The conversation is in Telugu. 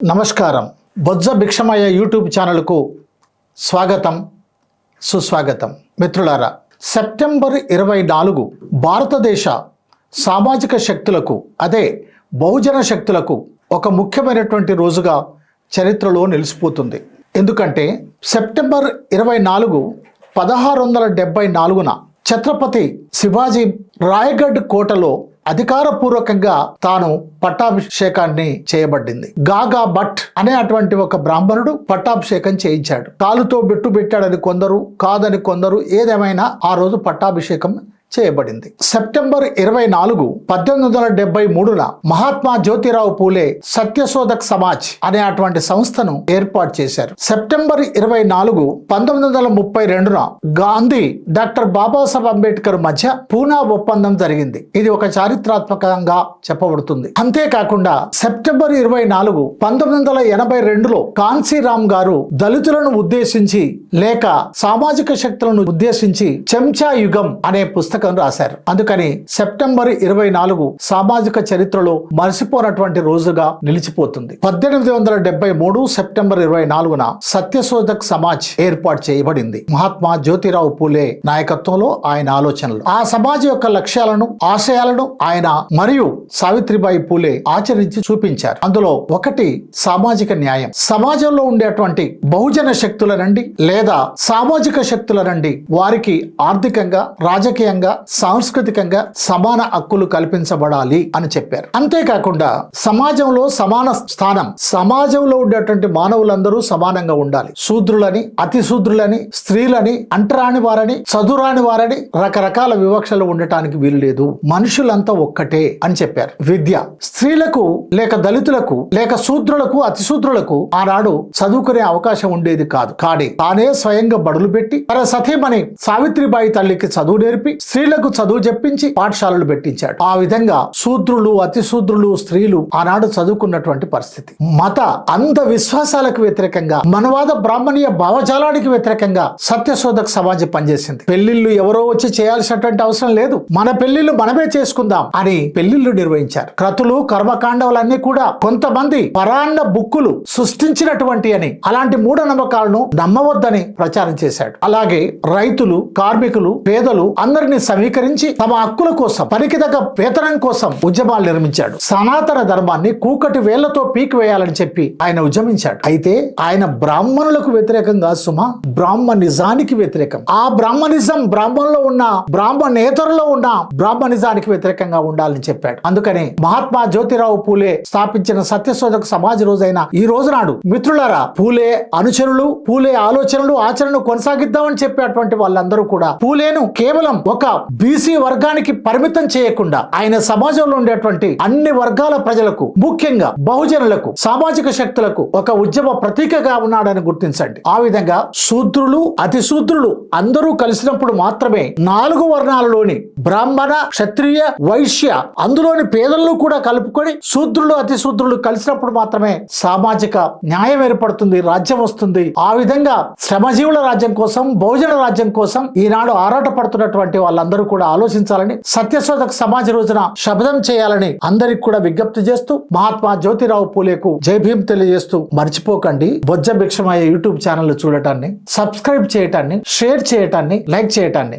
నమస్కారం. బొజ్జ భిక్షమయ్య యూట్యూబ్ ఛానల్కు స్వాగతం సుస్వాగతం. మిత్రులారా సెప్టెంబర్ ఇరవై నాలుగు భారతదేశ సామాజిక శక్తులకు అదే బహుజన శక్తులకు ఒక ముఖ్యమైనటువంటి రోజుగా చరిత్రలో నిలిచిపోతుంది. ఎందుకంటే సెప్టెంబర్ ఇరవై నాలుగు పదహారు వందల డెబ్బై నాలుగున ఛత్రపతి శివాజీ రాయగఢ్ కోటలో అధికారపూర్వకంగా తాను పట్టాభిషేకాన్ని చేయబడింది గాగా భట్ అనే అటువంటి ఒక బ్రాహ్మణుడు పట్టాభిషేకం చేయించాడు. కాలుతో బిట్టు పెట్టాడని కొందరు కాదని కొందరు ఏదేమైనా ఆ రోజు పట్టాభిషేకం చేయబడింది. సెప్టెంబర్ ఇరవై నాలుగు పద్దెనిమిది వందల డెబ్బై మూడున మహాత్మా జ్యోతిరావు పూలే సత్యశోధక్ సమాజ్ అనే అటువంటి సంస్థను ఏర్పాటు చేశారు. సెప్టెంబర్ ఇరవై నాలుగు పంతొమ్మిది వందల ముప్పై రెండున గాంధీ డాక్టర్ బాబాసాహెబ్ అంబేద్కర్ మధ్య పూనా ఒప్పందం జరిగింది. ఇది ఒక చారిత్రాత్మకంగా చెప్పబడుతుంది. అంతేకాకుండా సెప్టెంబర్ ఇరవై నాలుగు పంతొమ్మిది వందల ఎనభై రెండులో కాన్సీరామ్ గారు దళితులను ఉద్దేశించి లేక సామాజిక శక్తులను ఉద్దేశించి చెంచా యుగం అనే పుస్తకం రాశారు. అందుకని సెప్టెంబర్ ఇరవై నాలుగు సామాజిక చరిత్రలో మరిసిపోనటువంటి రోజుగా నిలిచిపోతుంది. పద్దెనిమిది వందల డెబ్బై మూడు సెప్టెంబర్ ఇరవై నాలుగున సత్యశోధక్ సమాజ్ ఏర్పాటు చేయబడింది. మహాత్మా జ్యోతిరావు పూలే నాయకత్వంలో ఆయన ఆలోచనలు. ఆ సమాజ్ యొక్క లక్ష్యాలను ఆశయాలను ఆయన మరియు సావిత్రిబాయి పూలే ఆచరించి చూపించారు. అందులో ఒకటి సామాజిక న్యాయం. సమాజంలో ఉండేటువంటి బహుజన శక్తుల నుండి లేదా సామాజిక శక్తుల నుండి వారికి ఆర్థికంగా రాజకీయంగా సాంస్కృతికంగా సమాన హక్కులు కల్పించబడాలి అని చెప్పారు. అంతేకాకుండా సమాజంలో సమాన స్థానం సమాజంలో ఉండేటువంటి మానవులందరూ సమానంగా ఉండాలి. శూద్రులని అతి శూద్రులని స్త్రీలని అంటరాని వారని చదురాని వారని రకరకాల వివక్షలు ఉండటానికి వీలు లేదు. మనుషులంతా ఒక్కటే అని చెప్పారు. విద్య స్త్రీలకు లేక దళితులకు లేక శూద్రులకు అతి శూద్రులకు ఆనాడు చదువుకునే అవకాశం ఉండేది కాదు. కానీ తానే స్వయంగా బడులు పెట్టి తన సతీమణి సావిత్రిబాయి తల్లికి చదువు నేర్పి స్త్రీలకు చదువు చెప్పించి పాఠశాలలు పెట్టించాడు. ఆ విధంగా శూద్రులు అతి శూద్రులు స్త్రీలు ఆనాడు చదువుకున్నటువంటి పరిస్థితి. మత అంధ విశ్వాసాలకు వ్యతిరేకంగా మనవాద బ్రాహ్మణీయ భావజాలానికి వ్యతిరేకంగా సత్యశోధక సమాజం పనిచేసింది. పెళ్ళిళ్ళు ఎవరో వచ్చి చేయాల్సినటువంటి అవసరం లేదు. మన పెళ్ళిళ్ళు మనమే చేసుకుందాం అని పెళ్ళిళ్ళు నిర్వహించారు. క్రతులు కర్మకాండవులన్నీ కూడా కొంతమంది పరాన్న బుక్కులు సృష్టించినటువంటి అని అలాంటి మూఢనమ్మకాలను నమ్మవద్దని ప్రచారం చేశాడు. అలాగే రైతులు కార్మికులు పేదలు అందరినీ సమీకరించి తమ హక్కుల కోసం పనికిదగ్గ వేతనం కోసం ఉద్యమాలు నిర్మించాడు. సనాతన ధర్మాన్ని కూకటి వేళ్ళతో పీకి వేయాలని చెప్పి ఆయన ఉద్యమించాడు. అయితే ఆయన బ్రాహ్మణులకు వ్యతిరేకంగా సుమ బ్రాహ్మణిజానికి వ్యతిరేకం. ఆ బ్రాహ్మణిజం బ్రాహ్మణులో ఉన్న బ్రాహ్మణేతరులో ఉన్న బ్రాహ్మణిజానికి వ్యతిరేకంగా ఉండాలని చెప్పాడు. అందుకని మహాత్మా జ్యోతిరావు పూలే స్థాపించిన సత్యశోధక సమాజ్ రోజైన ఈ రోజు నాడు మిత్రులరా పూలే అనుచరులు పూలే ఆలోచనలు ఆచరణలు కొనసాగిద్దామని చెప్పేటువంటి వాళ్ళందరూ కూడా పూలేను కేవలం ఒక బీసీ వర్గానికి పరిమితం చేయకుండా ఆయన సమాజంలో ఉండేటువంటి అన్ని వర్గాల ప్రజలకు ముఖ్యంగా బహుజనులకు సామాజిక శక్తులకు ఒక ఉద్యమ ప్రతీకగా ఉన్నాడని గుర్తించండి. ఆ విధంగా శూద్రులు అతి శూద్రులు అందరూ కలిసినప్పుడు మాత్రమే నాలుగు వర్ణాలలోని బ్రాహ్మణ క్షత్రియ వైశ్య అందులోని పేదలను కూడా కలుపుకొని శూద్రులు అతి శూద్రులు కలిసినప్పుడు మాత్రమే సామాజిక న్యాయం ఏర్పడుతుంది రాజ్యం వస్తుంది. ఆ విధంగా శ్రమజీవుల రాజ్యం కోసం బహుజన రాజ్యం కోసం ఈనాడు ఆరాట పడుతున్నటువంటి అందరూ కూడా ఆలోచించాలని సత్యశోధక సమాజ రోజున శబ్దం చేయాలని అందరికి కూడా విజ్ఞప్తి చేస్తూ మహాత్మా జ్యోతిరావు పూలేకు జై భీమ్ తెలియజేస్తూ మర్చిపోకండి. బొజ్జ భిక్షమయ్య యూట్యూబ్ ఛానల్ చూడటాన్ని సబ్స్క్రైబ్ చేయటాన్ని షేర్ చేయటాన్ని లైక్ చేయటాన్ని.